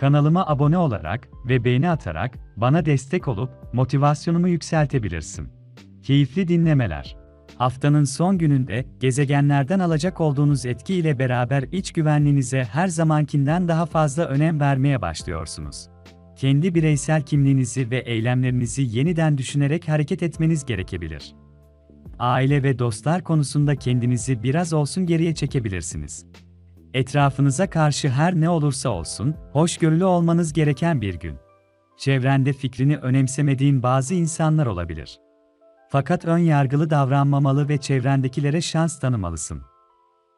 Kanalıma abone olarak ve beğeni atarak bana destek olup motivasyonumu yükseltebilirsin. Keyifli dinlemeler. Haftanın son gününde gezegenlerden alacak olduğunuz etki ile beraber iç güvenliğinize her zamankinden daha fazla önem vermeye başlıyorsunuz. Kendi bireysel kimliğinizi ve eylemlerinizi yeniden düşünerek hareket etmeniz gerekebilir. Aile ve dostlar konusunda kendinizi biraz olsun geriye çekebilirsiniz. Etrafınıza karşı her ne olursa olsun, hoşgörülü olmanız gereken bir gün. Çevrende fikrini önemsemediğin bazı insanlar olabilir. Fakat ön yargılı davranmamalı ve çevrendekilere şans tanımalısın.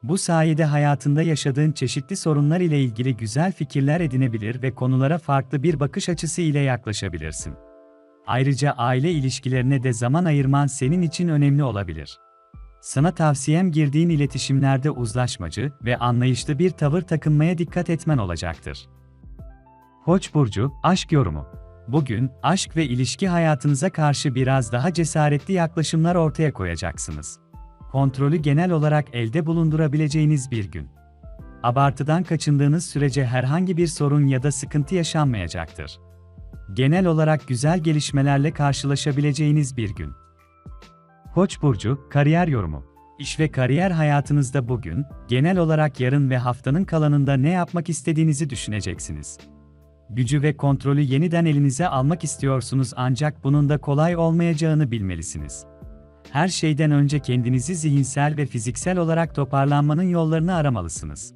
Bu sayede hayatında yaşadığın çeşitli sorunlar ile ilgili güzel fikirler edinebilir ve konulara farklı bir bakış açısı ile yaklaşabilirsin. Ayrıca aile ilişkilerine de zaman ayırman senin için önemli olabilir. Sana tavsiyem girdiğin iletişimlerde uzlaşmacı ve anlayışlı bir tavır takınmaya dikkat etmen olacaktır. Koç burcu aşk yorumu. Bugün aşk ve ilişki hayatınıza karşı biraz daha cesaretli yaklaşımlar ortaya koyacaksınız. Kontrolü genel olarak elde bulundurabileceğiniz bir gün. Abartıdan kaçındığınız sürece herhangi bir sorun ya da sıkıntı yaşanmayacaktır. Genel olarak güzel gelişmelerle karşılaşabileceğiniz bir gün. Koç burcu kariyer yorumu. İş ve kariyer hayatınızda bugün, genel olarak yarın ve haftanın kalanında ne yapmak istediğinizi düşüneceksiniz. Gücü ve kontrolü yeniden elinize almak istiyorsunuz ancak bunun da kolay olmayacağını bilmelisiniz. Her şeyden önce kendinizi zihinsel ve fiziksel olarak toparlanmanın yollarını aramalısınız.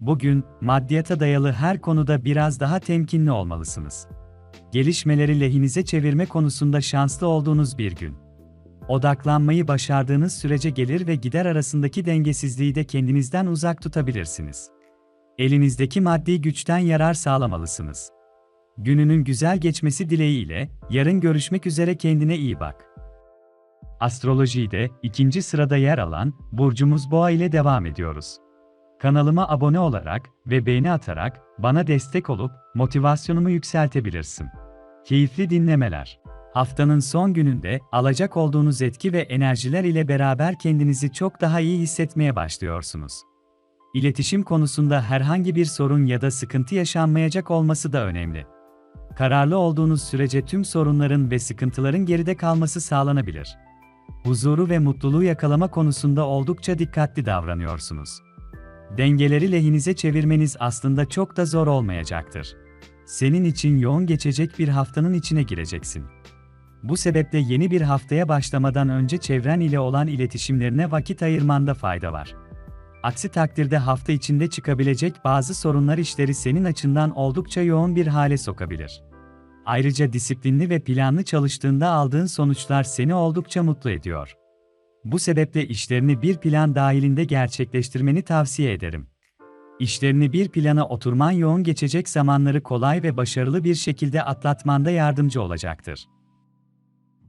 Bugün, maddiyata dayalı her konuda biraz daha temkinli olmalısınız. Gelişmeleri lehinize çevirme konusunda şanslı olduğunuz bir gün. Odaklanmayı başardığınız sürece gelir ve gider arasındaki dengesizliği de kendinizden uzak tutabilirsiniz. Elinizdeki maddi güçten yarar sağlamalısınız. Gününün güzel geçmesi dileğiyle, yarın görüşmek üzere kendine iyi bak. Astrolojide ikinci sırada yer alan burcumuz Boğa ile devam ediyoruz. Kanalıma abone olarak ve beğeni atarak bana destek olup motivasyonumu yükseltebilirsin. Keyifli dinlemeler. Haftanın son gününde alacak olduğunuz etki ve enerjiler ile beraber kendinizi çok daha iyi hissetmeye başlıyorsunuz. İletişim konusunda herhangi bir sorun ya da sıkıntı yaşanmayacak olması da önemli. Kararlı olduğunuz sürece tüm sorunların ve sıkıntıların geride kalması sağlanabilir. Huzuru ve mutluluğu yakalama konusunda oldukça dikkatli davranıyorsunuz. Dengeleri lehinize çevirmeniz aslında çok da zor olmayacaktır. Senin için yoğun geçecek bir haftanın içine gireceksin. Bu sebeple yeni bir haftaya başlamadan önce çevren ile olan iletişimlerine vakit ayırmanda fayda var. Aksi takdirde hafta içinde çıkabilecek bazı sorunlar işleri senin açından oldukça yoğun bir hale sokabilir. Ayrıca disiplinli ve planlı çalıştığında aldığın sonuçlar seni oldukça mutlu ediyor. Bu sebeple işlerini bir plan dahilinde gerçekleştirmeni tavsiye ederim. İşlerini bir plana oturman yoğun geçecek zamanları kolay ve başarılı bir şekilde atlatmanda yardımcı olacaktır.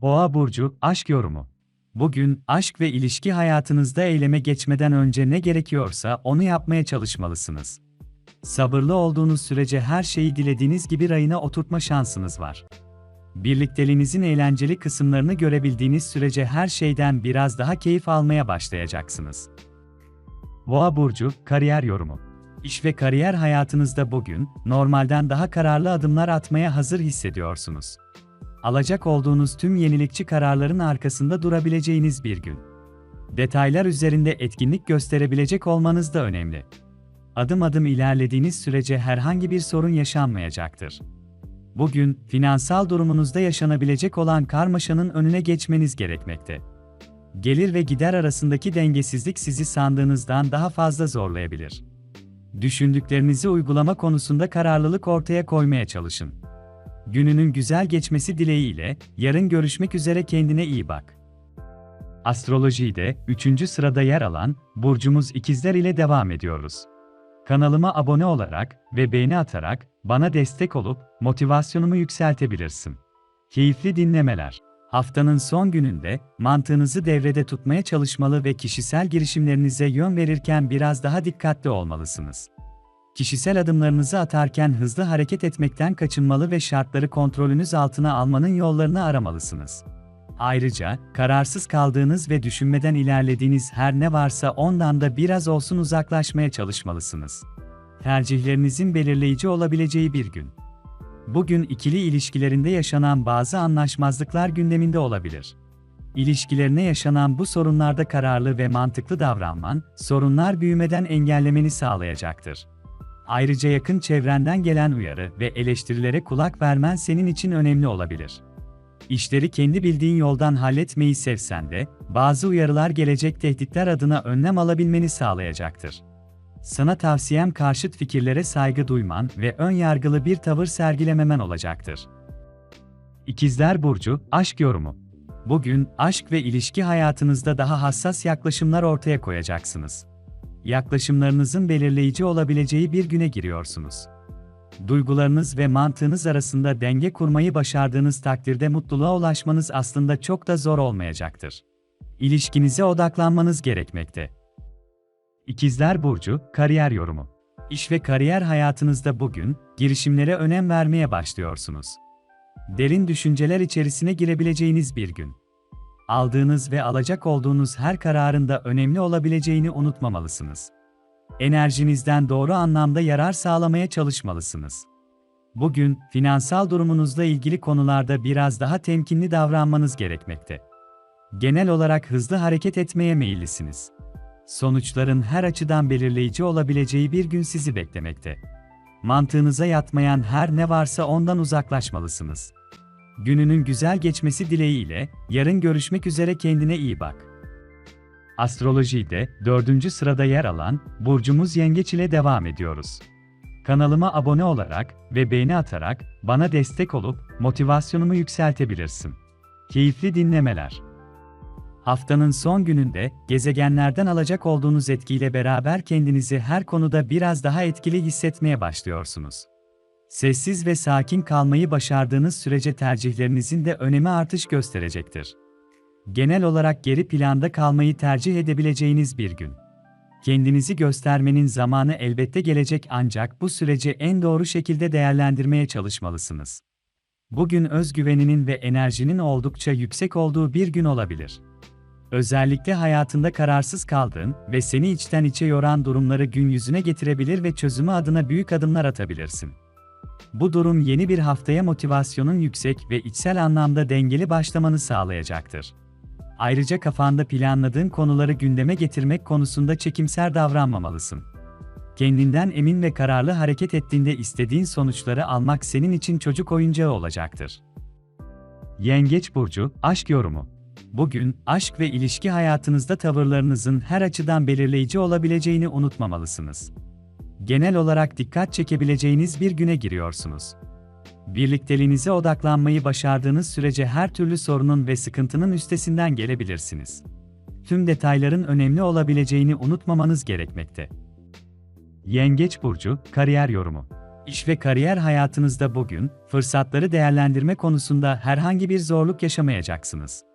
Boğa burcu aşk yorumu. Bugün aşk ve ilişki hayatınızda eyleme geçmeden önce ne gerekiyorsa onu yapmaya çalışmalısınız. Sabırlı olduğunuz sürece her şeyi dilediğiniz gibi rayına oturtma şansınız var. Birlikteliğinizin eğlenceli kısımlarını görebildiğiniz sürece her şeyden biraz daha keyif almaya başlayacaksınız. Boğa burcu kariyer yorumu. İş ve kariyer hayatınızda bugün normalden daha kararlı adımlar atmaya hazır hissediyorsunuz. Alacak olduğunuz tüm yenilikçi kararların arkasında durabileceğiniz bir gün. Detaylar üzerinde etkinlik gösterebilecek olmanız da önemli. Adım adım ilerlediğiniz sürece herhangi bir sorun yaşanmayacaktır. Bugün, finansal durumunuzda yaşanabilecek olan karmaşanın önüne geçmeniz gerekmekte. Gelir ve gider arasındaki dengesizlik sizi sandığınızdan daha fazla zorlayabilir. Düşündüklerinizi uygulama konusunda kararlılık ortaya koymaya çalışın. Gününün güzel geçmesi dileğiyle, yarın görüşmek üzere kendine iyi bak. Astrolojide 3. sırada yer alan burcumuz ikizler ile devam ediyoruz. Kanalıma abone olarak ve beğeni atarak bana destek olup motivasyonumu yükseltebilirsin. Keyifli dinlemeler. Haftanın son gününde mantığınızı devrede tutmaya çalışmalı ve kişisel girişimlerinize yön verirken biraz daha dikkatli olmalısınız. Kişisel adımlarınızı atarken hızlı hareket etmekten kaçınmalı ve şartları kontrolünüz altına almanın yollarını aramalısınız. Ayrıca, kararsız kaldığınız ve düşünmeden ilerlediğiniz her ne varsa ondan da biraz olsun uzaklaşmaya çalışmalısınız. Tercihlerinizin belirleyici olabileceği bir gün. Bugün ikili ilişkilerinde yaşanan bazı anlaşmazlıklar gündeminde olabilir. İlişkilerine yaşanan bu sorunlarda kararlı ve mantıklı davranman, sorunlar büyümeden engellemeni sağlayacaktır. Ayrıca yakın çevrenden gelen uyarı ve eleştirilere kulak vermen senin için önemli olabilir. İşleri kendi bildiğin yoldan halletmeyi sevsen de, bazı uyarılar gelecek tehditler adına önlem alabilmeni sağlayacaktır. Sana tavsiyem karşıt fikirlere saygı duyman ve ön yargılı bir tavır sergilememen olacaktır. İkizler Burcu, Aşk Yorumu Bugün, aşk ve ilişki hayatınızda daha hassas yaklaşımlar ortaya koyacaksınız. Yaklaşımlarınızın belirleyici olabileceği bir güne giriyorsunuz. Duygularınız ve mantığınız arasında denge kurmayı başardığınız takdirde mutluluğa ulaşmanız aslında çok da zor olmayacaktır. İlişkinize odaklanmanız gerekmekte. İkizler Burcu, Kariyer Yorumu İş ve kariyer hayatınızda bugün, girişimlere önem vermeye başlıyorsunuz. Derin düşünceler içerisine girebileceğiniz bir gün. Aldığınız ve alacak olduğunuz her kararın da önemli olabileceğini unutmamalısınız. Enerjinizden doğru anlamda yarar sağlamaya çalışmalısınız. Bugün, finansal durumunuzla ilgili konularda biraz daha temkinli davranmanız gerekmekte. Genel olarak hızlı hareket etmeye meyillisiniz. Sonuçların her açıdan belirleyici olabileceği bir gün sizi beklemekte. Mantığınıza yatmayan her ne varsa ondan uzaklaşmalısınız. Gününün güzel geçmesi dileğiyle, yarın görüşmek üzere kendine iyi bak. Astrolojide dördüncü sırada yer alan burcumuz Yengeç ile devam ediyoruz. Kanalıma abone olarak ve beğeni atarak bana destek olup motivasyonumu yükseltebilirsin. Keyifli dinlemeler. Haftanın son gününde gezegenlerden alacak olduğunuz etkiyle beraber kendinizi her konuda biraz daha etkili hissetmeye başlıyorsunuz. Sessiz ve sakin kalmayı başardığınız sürece tercihlerinizin de önemi artış gösterecektir. Genel olarak geri planda kalmayı tercih edebileceğiniz bir gün. Kendinizi göstermenin zamanı elbette gelecek ancak bu süreci en doğru şekilde değerlendirmeye çalışmalısınız. Bugün özgüveninin ve enerjinin oldukça yüksek olduğu bir gün olabilir. Özellikle hayatında kararsız kaldığın ve seni içten içe yoran durumları gün yüzüne getirebilir ve çözümü adına büyük adımlar atabilirsin. Bu durum yeni bir haftaya motivasyonun yüksek ve içsel anlamda dengeli başlamanı sağlayacaktır. Ayrıca kafanda planladığın konuları gündeme getirmek konusunda çekimser davranmamalısın. Kendinden emin ve kararlı hareket ettiğinde istediğin sonuçları almak senin için çocuk oyuncağı olacaktır. Yengeç burcu aşk yorumu. Bugün aşk ve ilişki hayatınızda tavırlarınızın her açıdan belirleyici olabileceğini unutmamalısınız. Genel olarak dikkat çekebileceğiniz bir güne giriyorsunuz. Birlikteliğinize odaklanmayı başardığınız sürece her türlü sorunun ve sıkıntının üstesinden gelebilirsiniz. Tüm detayların önemli olabileceğini unutmamanız gerekmekte. Yengeç burcu kariyer yorumu. İş ve kariyer hayatınızda bugün fırsatları değerlendirme konusunda herhangi bir zorluk yaşamayacaksınız.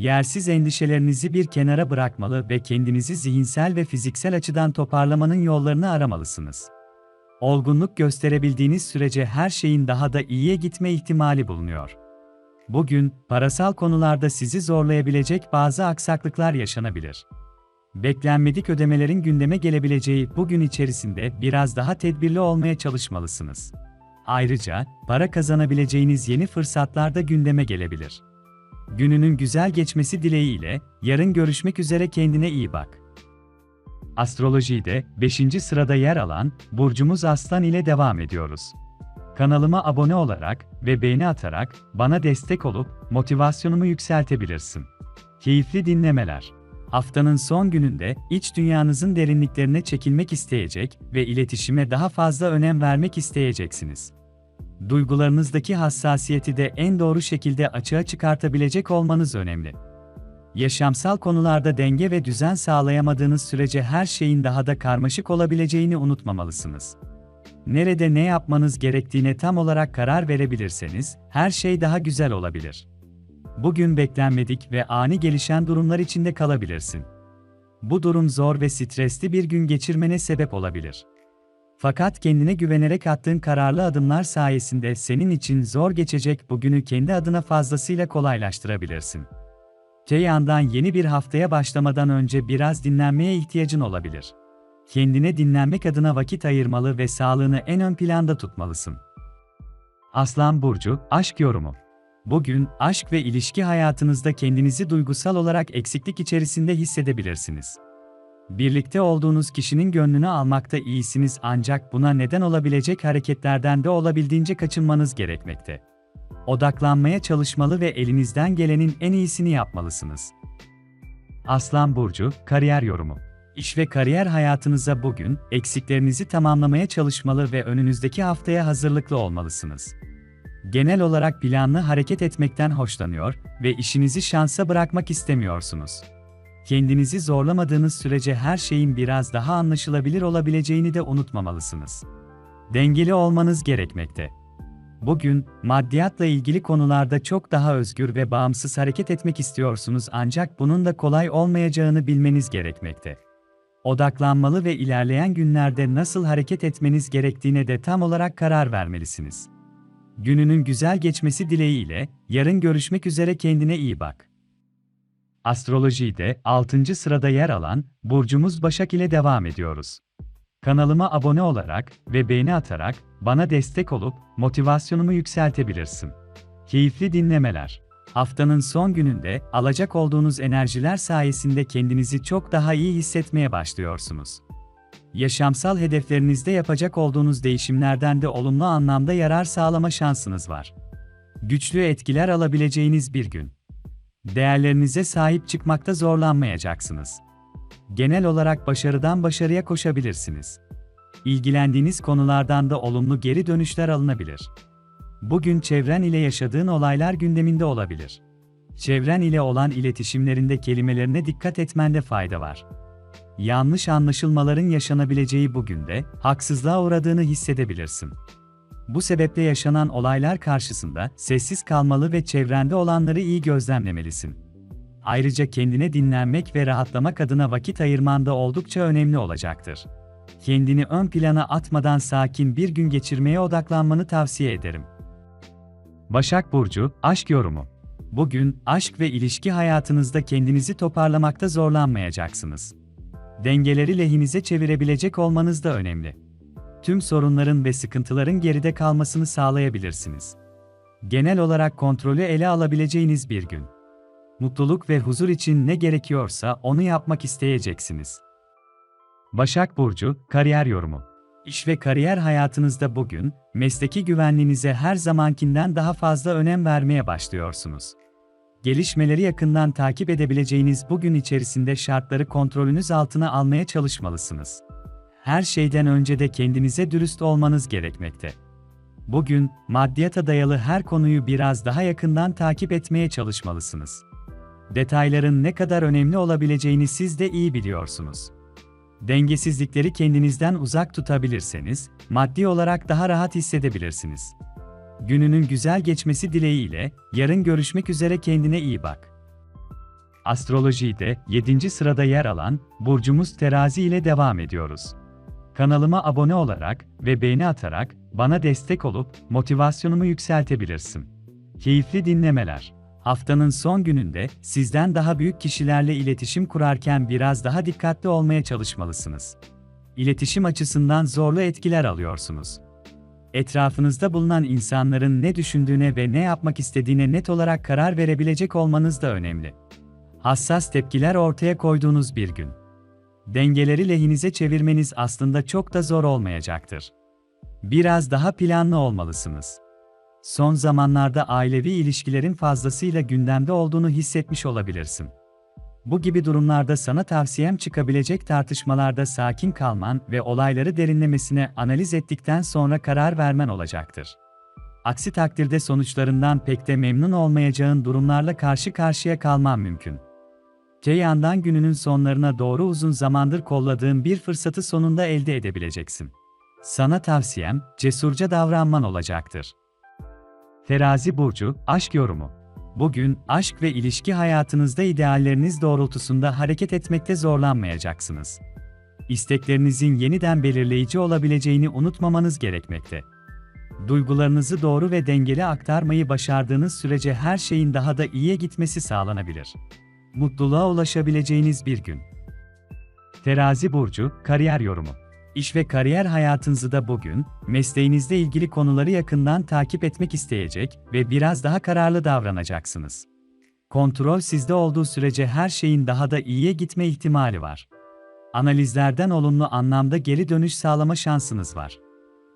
Yersiz endişelerinizi bir kenara bırakmalı ve kendinizi zihinsel ve fiziksel açıdan toparlamanın yollarını aramalısınız. Olgunluk gösterebildiğiniz sürece her şeyin daha da iyiye gitme ihtimali bulunuyor. Bugün, parasal konularda sizi zorlayabilecek bazı aksaklıklar yaşanabilir. Beklenmedik ödemelerin gündeme gelebileceği bu gün içerisinde biraz daha tedbirli olmaya çalışmalısınız. Ayrıca, para kazanabileceğiniz yeni fırsatlar da gündeme gelebilir. Gününün güzel geçmesi dileğiyle, yarın görüşmek üzere kendine iyi bak. Astrolojide 5. sırada yer alan burcumuz Aslan ile devam ediyoruz. Kanalıma abone olarak ve beğeni atarak bana destek olup motivasyonumu yükseltebilirsin. Keyifli dinlemeler. Haftanın son gününde iç dünyanızın derinliklerine çekilmek isteyecek ve iletişime daha fazla önem vermek isteyeceksiniz. Duygularınızdaki hassasiyeti de en doğru şekilde açığa çıkartabilecek olmanız önemli. Yaşamsal konularda denge ve düzen sağlayamadığınız sürece her şeyin daha da karmaşık olabileceğini unutmamalısınız. Nerede ne yapmanız gerektiğine tam olarak karar verebilirseniz, her şey daha güzel olabilir. Bugün beklenmedik ve ani gelişen durumlar içinde kalabilirsin. Bu durum zor ve stresli bir gün geçirmene sebep olabilir. Fakat kendine güvenerek attığın kararlı adımlar sayesinde senin için zor geçecek bugünü kendi adına fazlasıyla kolaylaştırabilirsin. Te yandan yeni bir haftaya başlamadan önce biraz dinlenmeye ihtiyacın olabilir. Kendine dinlenmek adına vakit ayırmalı ve sağlığını en ön planda tutmalısın. Aslan Burcu, Aşk Yorumu Bugün, aşk ve ilişki hayatınızda kendinizi duygusal olarak eksiklik içerisinde hissedebilirsiniz. Birlikte olduğunuz kişinin gönlünü almakta iyisiniz ancak buna neden olabilecek hareketlerden de olabildiğince kaçınmanız gerekmekte. Odaklanmaya çalışmalı ve elinizden gelenin en iyisini yapmalısınız. Aslan Burcu, Kariyer Yorumu İş ve kariyer hayatınıza bugün, eksiklerinizi tamamlamaya çalışmalı ve önünüzdeki haftaya hazırlıklı olmalısınız. Genel olarak planlı hareket etmekten hoşlanıyor ve işinizi şansa bırakmak istemiyorsunuz. Kendinizi zorlamadığınız sürece her şeyin biraz daha anlaşılabilir olabileceğini de unutmamalısınız. Dengeli olmanız gerekmekte. Bugün, maddiyatla ilgili konularda çok daha özgür ve bağımsız hareket etmek istiyorsunuz ancak bunun da kolay olmayacağını bilmeniz gerekmekte. Odaklanmalı ve ilerleyen günlerde nasıl hareket etmeniz gerektiğine de tam olarak karar vermelisiniz. Gününün güzel geçmesi dileğiyle, yarın görüşmek üzere kendine iyi bak. Astrolojide 6. sırada yer alan burcumuz Başak ile devam ediyoruz. Kanalıma abone olarak ve beğeni atarak bana destek olup motivasyonumu yükseltebilirsin. Keyifli dinlemeler. Haftanın son gününde alacak olduğunuz enerjiler sayesinde kendinizi çok daha iyi hissetmeye başlıyorsunuz. Yaşamsal hedeflerinizde yapacak olduğunuz değişimlerden de olumlu anlamda yarar sağlama şansınız var. Güçlü etkiler alabileceğiniz bir gün. Değerlerinize sahip çıkmakta zorlanmayacaksınız. Genel olarak başarıdan başarıya koşabilirsiniz. İlgilendiğiniz konulardan da olumlu geri dönüşler alınabilir. Bugün çevren ile yaşadığın olaylar gündeminde olabilir. Çevren ile olan iletişimlerinde kelimelerine dikkat etmende fayda var. Yanlış anlaşılmaların yaşanabileceği bugün de haksızlığa uğradığını hissedebilirsin. Bu sebeple yaşanan olaylar karşısında sessiz kalmalı ve çevrende olanları iyi gözlemlemelisin. Ayrıca kendine dinlenmek ve rahatlamak adına vakit ayırman da oldukça önemli olacaktır. Kendini ön plana atmadan sakin bir gün geçirmeye odaklanmanı tavsiye ederim. Başak Burcu, Aşk Yorumu Bugün, aşk ve ilişki hayatınızda kendinizi toparlamakta zorlanmayacaksınız. Dengeleri lehinize çevirebilecek olmanız da önemli. Tüm sorunların ve sıkıntıların geride kalmasını sağlayabilirsiniz. Genel olarak kontrolü ele alabileceğiniz bir gün. Mutluluk ve huzur için ne gerekiyorsa onu yapmak isteyeceksiniz. Başak Burcu, Kariyer Yorumu İş ve kariyer hayatınızda bugün, mesleki güvenliğinize her zamankinden daha fazla önem vermeye başlıyorsunuz. Gelişmeleri yakından takip edebileceğiniz bugün içerisinde şartları kontrolünüz altına almaya çalışmalısınız. Her şeyden önce de kendinize dürüst olmanız gerekmekte. Bugün, maddiyata dayalı her konuyu biraz daha yakından takip etmeye çalışmalısınız. Detayların ne kadar önemli olabileceğini siz de iyi biliyorsunuz. Dengesizlikleri kendinizden uzak tutabilirseniz, maddi olarak daha rahat hissedebilirsiniz. Gününün güzel geçmesi dileğiyle, yarın görüşmek üzere kendine iyi bak. Astrolojide 7. sırada yer alan burcumuz Terazi ile devam ediyoruz. Kanalıma abone olarak ve beğeni atarak bana destek olup motivasyonumu yükseltebilirsin. Keyifli dinlemeler. Haftanın son gününde sizden daha büyük kişilerle iletişim kurarken biraz daha dikkatli olmaya çalışmalısınız. İletişim açısından zorlu etkiler alıyorsunuz. Etrafınızda bulunan insanların ne düşündüğüne ve ne yapmak istediğine net olarak karar verebilecek olmanız da önemli. Hassas tepkiler ortaya koyduğunuz bir gün. Dengeleri lehinize çevirmeniz aslında çok da zor olmayacaktır. Biraz daha planlı olmalısınız. Son zamanlarda ailevi ilişkilerin fazlasıyla gündemde olduğunu hissetmiş olabilirsin. Bu gibi durumlarda sana tavsiyem çıkabilecek tartışmalarda sakin kalman ve olayları derinlemesine analiz ettikten sonra karar vermen olacaktır. Aksi takdirde sonuçlarından pek de memnun olmayacağın durumlarla karşı karşıya kalman mümkün. Te yandan gününün sonlarına doğru uzun zamandır kolladığın bir fırsatı sonunda elde edebileceksin. Sana tavsiyem, cesurca davranman olacaktır. Terazi Burcu, Aşk Yorumu Bugün, aşk ve ilişki hayatınızda idealleriniz doğrultusunda hareket etmekte zorlanmayacaksınız. İsteklerinizin yeniden belirleyici olabileceğini unutmamanız gerekmekte. Duygularınızı doğru ve dengeli aktarmayı başardığınız sürece her şeyin daha da iyiye gitmesi sağlanabilir. Mutluluğa ulaşabileceğiniz bir gün. Terazi Burcu, Kariyer Yorumu İş ve kariyer hayatınızı da bugün, mesleğinizle ilgili konuları yakından takip etmek isteyecek ve biraz daha kararlı davranacaksınız. Kontrol sizde olduğu sürece her şeyin daha da iyiye gitme ihtimali var. Analizlerden olumlu anlamda geri dönüş sağlama şansınız var.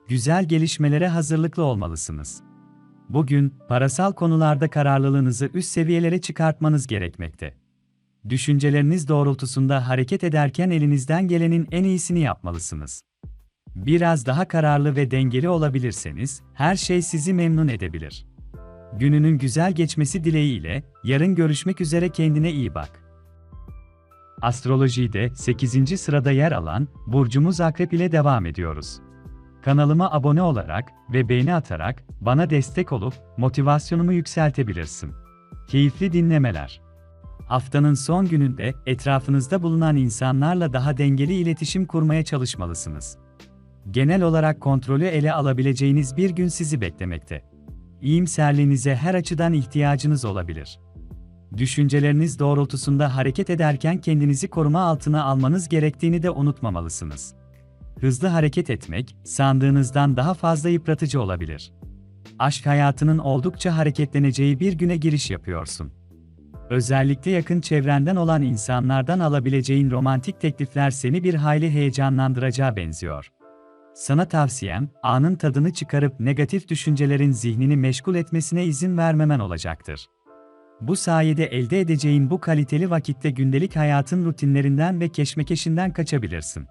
Güzel gelişmelere hazırlıklı olmalısınız. Bugün, parasal konularda kararlılığınızı üst seviyelere çıkartmanız gerekmekte. Düşünceleriniz doğrultusunda hareket ederken elinizden gelenin en iyisini yapmalısınız. Biraz daha kararlı ve dengeli olabilirseniz, her şey sizi memnun edebilir. Gününün güzel geçmesi dileğiyle, yarın görüşmek üzere kendine iyi bak. Astrolojide 8. sırada yer alan burcumuz Akrep ile devam ediyoruz. Kanalıma abone olarak ve beğeni atarak bana destek olup motivasyonumu yükseltebilirsin. Keyifli dinlemeler. Haftanın son gününde etrafınızda bulunan insanlarla daha dengeli iletişim kurmaya çalışmalısınız. Genel olarak kontrolü ele alabileceğiniz bir gün sizi beklemekte. İyimserliğinize her açıdan ihtiyacınız olabilir. Düşünceleriniz doğrultusunda hareket ederken kendinizi koruma altına almanız gerektiğini de unutmamalısınız. Hızlı hareket etmek, sandığınızdan daha fazla yıpratıcı olabilir. Aşk hayatının oldukça hareketleneceği bir güne giriş yapıyorsun. Özellikle yakın çevrenden olan insanlardan alabileceğin romantik teklifler seni bir hayli heyecanlandıracağı benziyor. Sana tavsiyem, anın tadını çıkarıp negatif düşüncelerin zihnini meşgul etmesine izin vermemen olacaktır. Bu sayede elde edeceğin bu kaliteli vakitte gündelik hayatın rutinlerinden ve keşmekeşinden kaçabilirsin.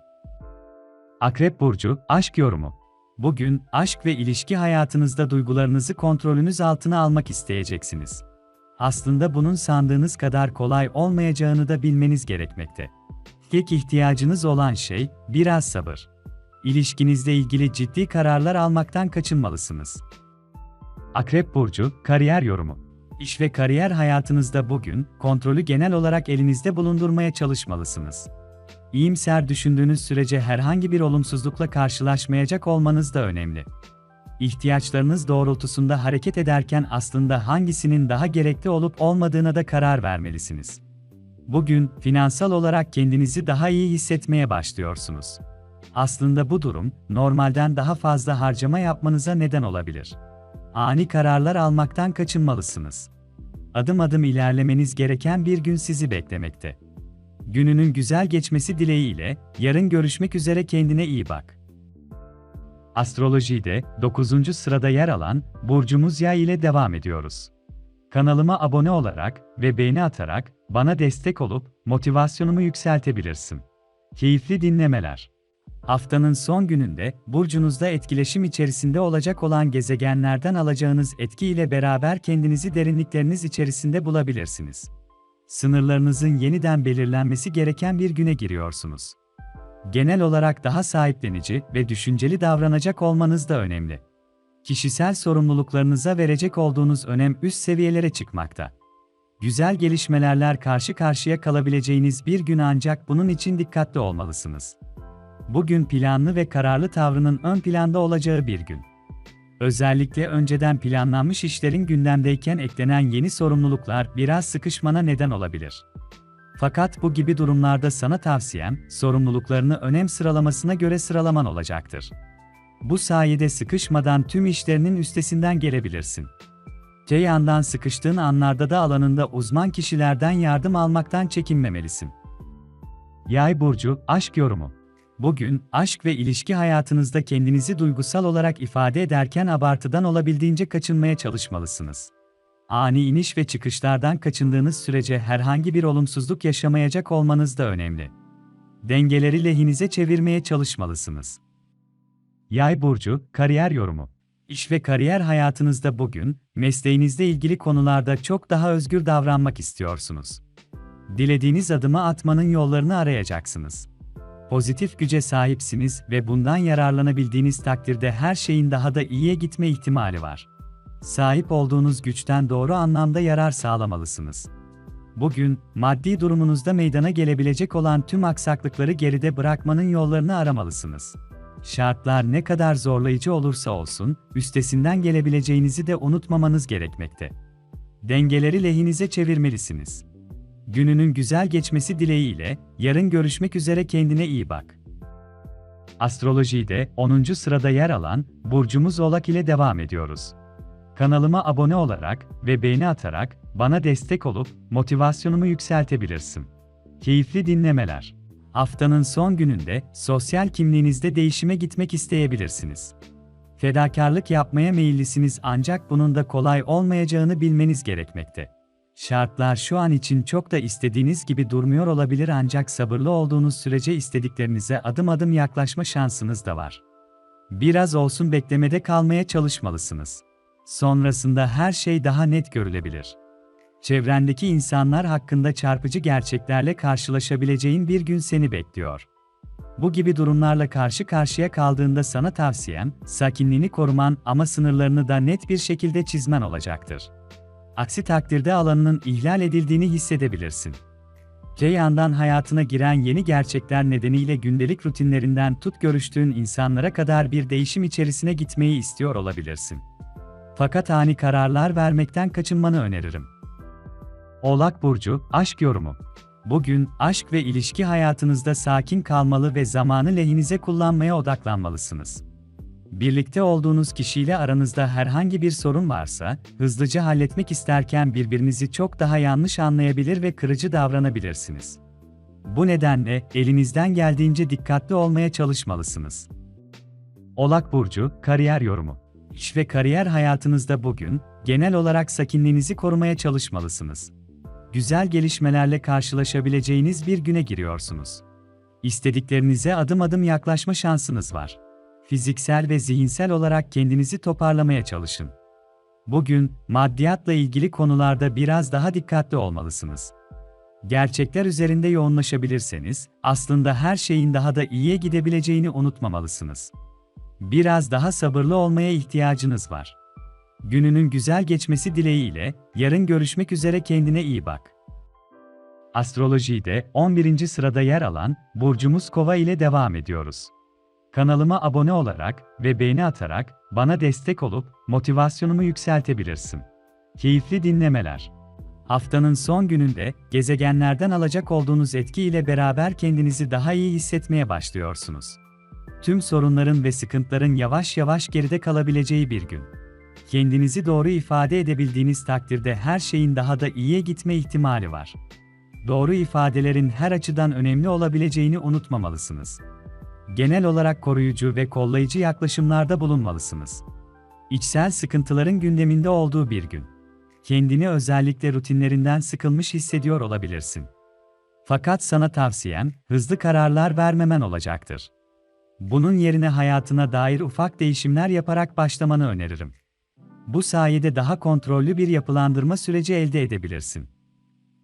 Akrep Burcu, Aşk Yorumu Bugün, aşk ve ilişki hayatınızda duygularınızı kontrolünüz altına almak isteyeceksiniz. Aslında bunun sandığınız kadar kolay olmayacağını da bilmeniz gerekmekte. Tek ihtiyacınız olan şey, biraz sabır. İlişkinizle ilgili ciddi kararlar almaktan kaçınmalısınız. Akrep Burcu, Kariyer Yorumu İş ve kariyer hayatınızda bugün, kontrolü genel olarak elinizde bulundurmaya çalışmalısınız. İyimser düşündüğünüz sürece herhangi bir olumsuzlukla karşılaşmayacak olmanız da önemli. İhtiyaçlarınız doğrultusunda hareket ederken aslında hangisinin daha gerekli olup olmadığına da karar vermelisiniz. Bugün, finansal olarak kendinizi daha iyi hissetmeye başlıyorsunuz. Aslında bu durum, normalden daha fazla harcama yapmanıza neden olabilir. Ani kararlar almaktan kaçınmalısınız. Adım adım ilerlemeniz gereken bir gün sizi beklemekte. Gününün güzel geçmesi dileğiyle, yarın görüşmek üzere kendine iyi bak. Astrolojide 9. sırada yer alan burcumuz Yay ile devam ediyoruz. Kanalıma abone olarak ve beğeni atarak bana destek olup motivasyonumu yükseltebilirsin. Keyifli dinlemeler. Haftanın son gününde burcunuzda etkileşim içerisinde olacak olan gezegenlerden alacağınız etki ile beraber kendinizi derinlikleriniz içerisinde bulabilirsiniz. Sınırlarınızın yeniden belirlenmesi gereken bir güne giriyorsunuz genel olarak daha sahiplenici ve düşünceli davranacak olmanız da önemli. Kişisel sorumluluklarınıza verecek olduğunuz önem üst seviyelere çıkmakta. Güzel gelişmelerler karşı karşıya kalabileceğiniz bir gün ancak bunun için dikkatli olmalısınız. Bugün planlı ve kararlı tavrının ön planda olacağı bir gün. Özellikle önceden planlanmış işlerin gündemdeyken eklenen yeni sorumluluklar biraz sıkışmana neden olabilir. Fakat bu gibi durumlarda sana tavsiyem, sorumluluklarını önem sıralamasına göre sıralaman olacaktır. Bu sayede sıkışmadan tüm işlerinin üstesinden gelebilirsin. Te yandan sıkıştığın anlarda da alanında uzman kişilerden yardım almaktan çekinmemelisin. Yay burcu aşk yorumu. Bugün aşk ve ilişki hayatınızda kendinizi duygusal olarak ifade ederken abartıdan olabildiğince kaçınmaya çalışmalısınız ani iniş ve çıkışlardan kaçındığınız sürece herhangi bir olumsuzluk yaşamayacak olmanız da önemli. Dengeleri lehinize çevirmeye çalışmalısınız. Yay burcu, kariyer yorumu. İş ve kariyer hayatınızda bugün, mesleğinizle ilgili konularda çok daha özgür davranmak istiyorsunuz. Dilediğiniz adımı atmanın yollarını arayacaksınız. pozitif güce sahipsiniz ve bundan yararlanabildiğiniz takdirde her şeyin daha da iyiye gitme ihtimali var. Sahip olduğunuz güçten doğru anlamda yarar sağlamalısınız. Bugün, maddi durumunuzda meydana gelebilecek olan tüm aksaklıkları geride bırakmanın yollarını aramalısınız. Şartlar ne kadar zorlayıcı olursa olsun, üstesinden gelebileceğinizi de unutmamanız gerekmekte. Dengeleri lehinize çevirmelisiniz. Gününün güzel geçmesi dileğiyle, yarın görüşmek üzere kendine iyi bak. Astrolojide 10. sırada yer alan burcumuz Oğlak ile devam ediyoruz. Kanalıma abone olarak ve beğeni atarak bana destek olup motivasyonumu yükseltebilirsin. Keyifli dinlemeler. Haftanın son gününde sosyal kimliğinizde değişime gitmek isteyebilirsiniz. Fedakarlık yapmaya meyillisiniz ancak bunun da kolay olmayacağını bilmeniz gerekmekte. Şartlar şu an için çok da istediğiniz gibi durmuyor olabilir ancak sabırlı olduğunuz sürece istediklerinize adım adım yaklaşma şansınız da var. Biraz olsun beklemede kalmaya çalışmalısınız. Sonrasında her şey daha net görülebilir. Çevrendeki insanlar hakkında çarpıcı gerçeklerle karşılaşabileceğin bir gün seni bekliyor. Bu gibi durumlarla karşı karşıya kaldığında sana tavsiyem, sakinliğini koruman ama sınırlarını da net bir şekilde çizmen olacaktır. Aksi takdirde alanının ihlal edildiğini hissedebilirsin. Te yandan hayatına giren yeni gerçekler nedeniyle gündelik rutinlerinden tut görüştüğün insanlara kadar bir değişim içerisine gitmeyi istiyor olabilirsin. Fakat ani kararlar vermekten kaçınmanı öneririm. Oğlak Burcu, Aşk Yorumu Bugün, aşk ve ilişki hayatınızda sakin kalmalı ve zamanı lehinize kullanmaya odaklanmalısınız. Birlikte olduğunuz kişiyle aranızda herhangi bir sorun varsa, hızlıca halletmek isterken birbirinizi çok daha yanlış anlayabilir ve kırıcı davranabilirsiniz. Bu nedenle elinizden geldiğince dikkatli olmaya çalışmalısınız. Oğlak Burcu, Kariyer Yorumu İş ve kariyer hayatınızda bugün, genel olarak sakinliğinizi korumaya çalışmalısınız. Güzel gelişmelerle karşılaşabileceğiniz bir güne giriyorsunuz. İstediklerinize adım adım yaklaşma şansınız var. Fiziksel ve zihinsel olarak kendinizi toparlamaya çalışın. Bugün, maddiyatla ilgili konularda biraz daha dikkatli olmalısınız. Gerçekler üzerinde yoğunlaşabilirseniz, aslında her şeyin daha da iyiye gidebileceğini unutmamalısınız. Biraz daha sabırlı olmaya ihtiyacınız var. Gününün güzel geçmesi dileğiyle, yarın görüşmek üzere kendine iyi bak. Astrolojide 11. sırada yer alan burcumuz Kova ile devam ediyoruz. Kanalıma abone olarak ve beğeni atarak bana destek olup motivasyonumu yükseltebilirsin. Keyifli dinlemeler. Haftanın son gününde gezegenlerden alacak olduğunuz etki ile beraber kendinizi daha iyi hissetmeye başlıyorsunuz. Tüm sorunların ve sıkıntıların yavaş yavaş geride kalabileceği bir gün. Kendinizi doğru ifade edebildiğiniz takdirde her şeyin daha da iyiye gitme ihtimali var. Doğru ifadelerin her açıdan önemli olabileceğini unutmamalısınız. Genel olarak koruyucu ve kollayıcı yaklaşımlarda bulunmalısınız. İçsel sıkıntıların gündeminde olduğu bir gün. Kendini özellikle rutinlerinden sıkılmış hissediyor olabilirsin. Fakat sana tavsiyem, hızlı kararlar vermemen olacaktır. Bunun yerine hayatına dair ufak değişimler yaparak başlamanı öneririm. Bu sayede daha kontrollü bir yapılandırma süreci elde edebilirsin.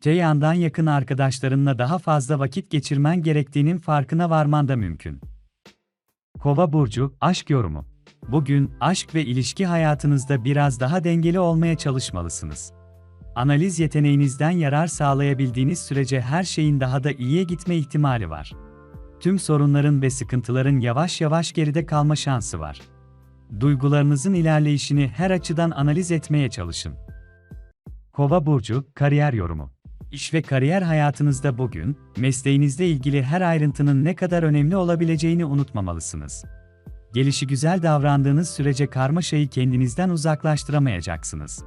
Te yandan yakın arkadaşlarınla daha fazla vakit geçirmen gerektiğinin farkına varman da mümkün. Kova burcu aşk yorumu. Bugün aşk ve ilişki hayatınızda biraz daha dengeli olmaya çalışmalısınız. Analiz yeteneğinizden yarar sağlayabildiğiniz sürece her şeyin daha da iyiye gitme ihtimali var. Tüm sorunların ve sıkıntıların yavaş yavaş geride kalma şansı var. Duygularınızın ilerleyişini her açıdan analiz etmeye çalışın. Kova burcu kariyer yorumu. İş ve kariyer hayatınızda bugün, mesleğinizle ilgili her ayrıntının ne kadar önemli olabileceğini unutmamalısınız. Gelişi güzel davrandığınız sürece karmaşayı kendinizden uzaklaştıramayacaksınız.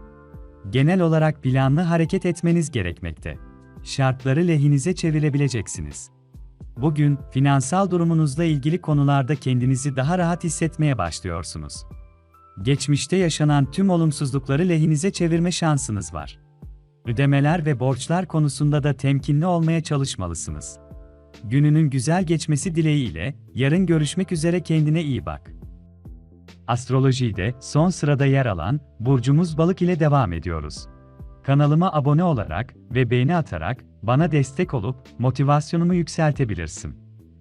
Genel olarak planlı hareket etmeniz gerekmekte. Şartları lehinize çevirebileceksiniz. Bugün, finansal durumunuzla ilgili konularda kendinizi daha rahat hissetmeye başlıyorsunuz. Geçmişte yaşanan tüm olumsuzlukları lehinize çevirme şansınız var. Ödemeler ve borçlar konusunda da temkinli olmaya çalışmalısınız. Gününün güzel geçmesi dileğiyle, yarın görüşmek üzere kendine iyi bak. Astrolojide son sırada yer alan burcumuz Balık ile devam ediyoruz. Kanalıma abone olarak ve beğeni atarak bana destek olup motivasyonumu yükseltebilirsin.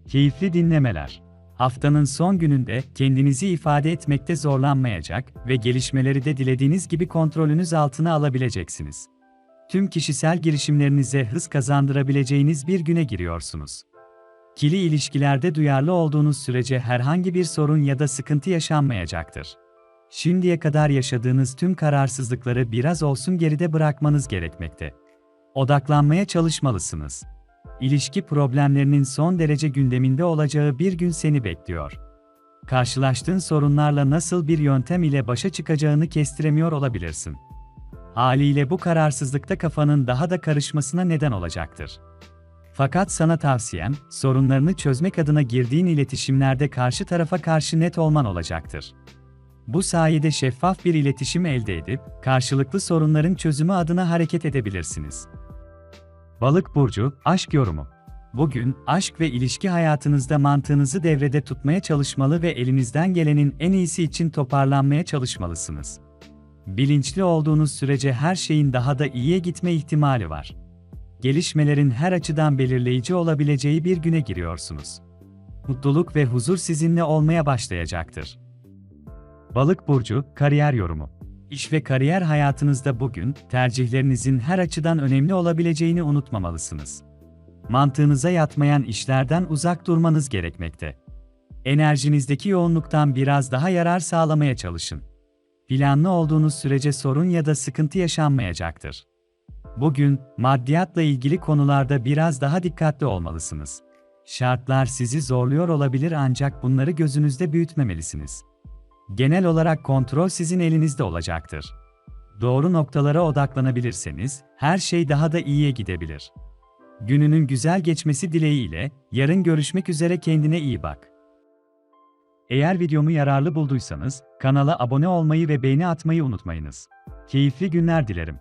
Keyifli dinlemeler. Haftanın son gününde kendinizi ifade etmekte zorlanmayacak ve gelişmeleri de dilediğiniz gibi kontrolünüz altına alabileceksiniz. Tüm kişisel girişimlerinize hız kazandırabileceğiniz bir güne giriyorsunuz. Kili ilişkilerde duyarlı olduğunuz sürece herhangi bir sorun ya da sıkıntı yaşanmayacaktır. Şimdiye kadar yaşadığınız tüm kararsızlıkları biraz olsun geride bırakmanız gerekmekte. Odaklanmaya çalışmalısınız. İlişki problemlerinin son derece gündeminde olacağı bir gün seni bekliyor. Karşılaştığın sorunlarla nasıl bir yöntem ile başa çıkacağını kestiremiyor olabilirsin. Haliyle bu kararsızlıkta kafanın daha da karışmasına neden olacaktır. Fakat sana tavsiyem, sorunlarını çözmek adına girdiğin iletişimlerde karşı tarafa karşı net olman olacaktır. Bu sayede şeffaf bir iletişim elde edip, karşılıklı sorunların çözümü adına hareket edebilirsiniz. Balık burcu, aşk yorumu. Bugün aşk ve ilişki hayatınızda mantığınızı devrede tutmaya çalışmalı ve elinizden gelenin en iyisi için toparlanmaya çalışmalısınız. Bilinçli olduğunuz sürece her şeyin daha da iyiye gitme ihtimali var. Gelişmelerin her açıdan belirleyici olabileceği bir güne giriyorsunuz. Mutluluk ve huzur sizinle olmaya başlayacaktır. Balık burcu kariyer yorumu. İş ve kariyer hayatınızda bugün tercihlerinizin her açıdan önemli olabileceğini unutmamalısınız. Mantığınıza yatmayan işlerden uzak durmanız gerekmekte. Enerjinizdeki yoğunluktan biraz daha yarar sağlamaya çalışın. Planlı olduğunuz sürece sorun ya da sıkıntı yaşanmayacaktır. Bugün maddiyatla ilgili konularda biraz daha dikkatli olmalısınız. Şartlar sizi zorluyor olabilir ancak bunları gözünüzde büyütmemelisiniz. Genel olarak kontrol sizin elinizde olacaktır. Doğru noktalara odaklanabilirseniz, her şey daha da iyiye gidebilir. Gününün güzel geçmesi dileğiyle, yarın görüşmek üzere kendine iyi bak. Eğer videomu yararlı bulduysanız, kanala abone olmayı ve beğeni atmayı unutmayınız. Keyifli günler dilerim.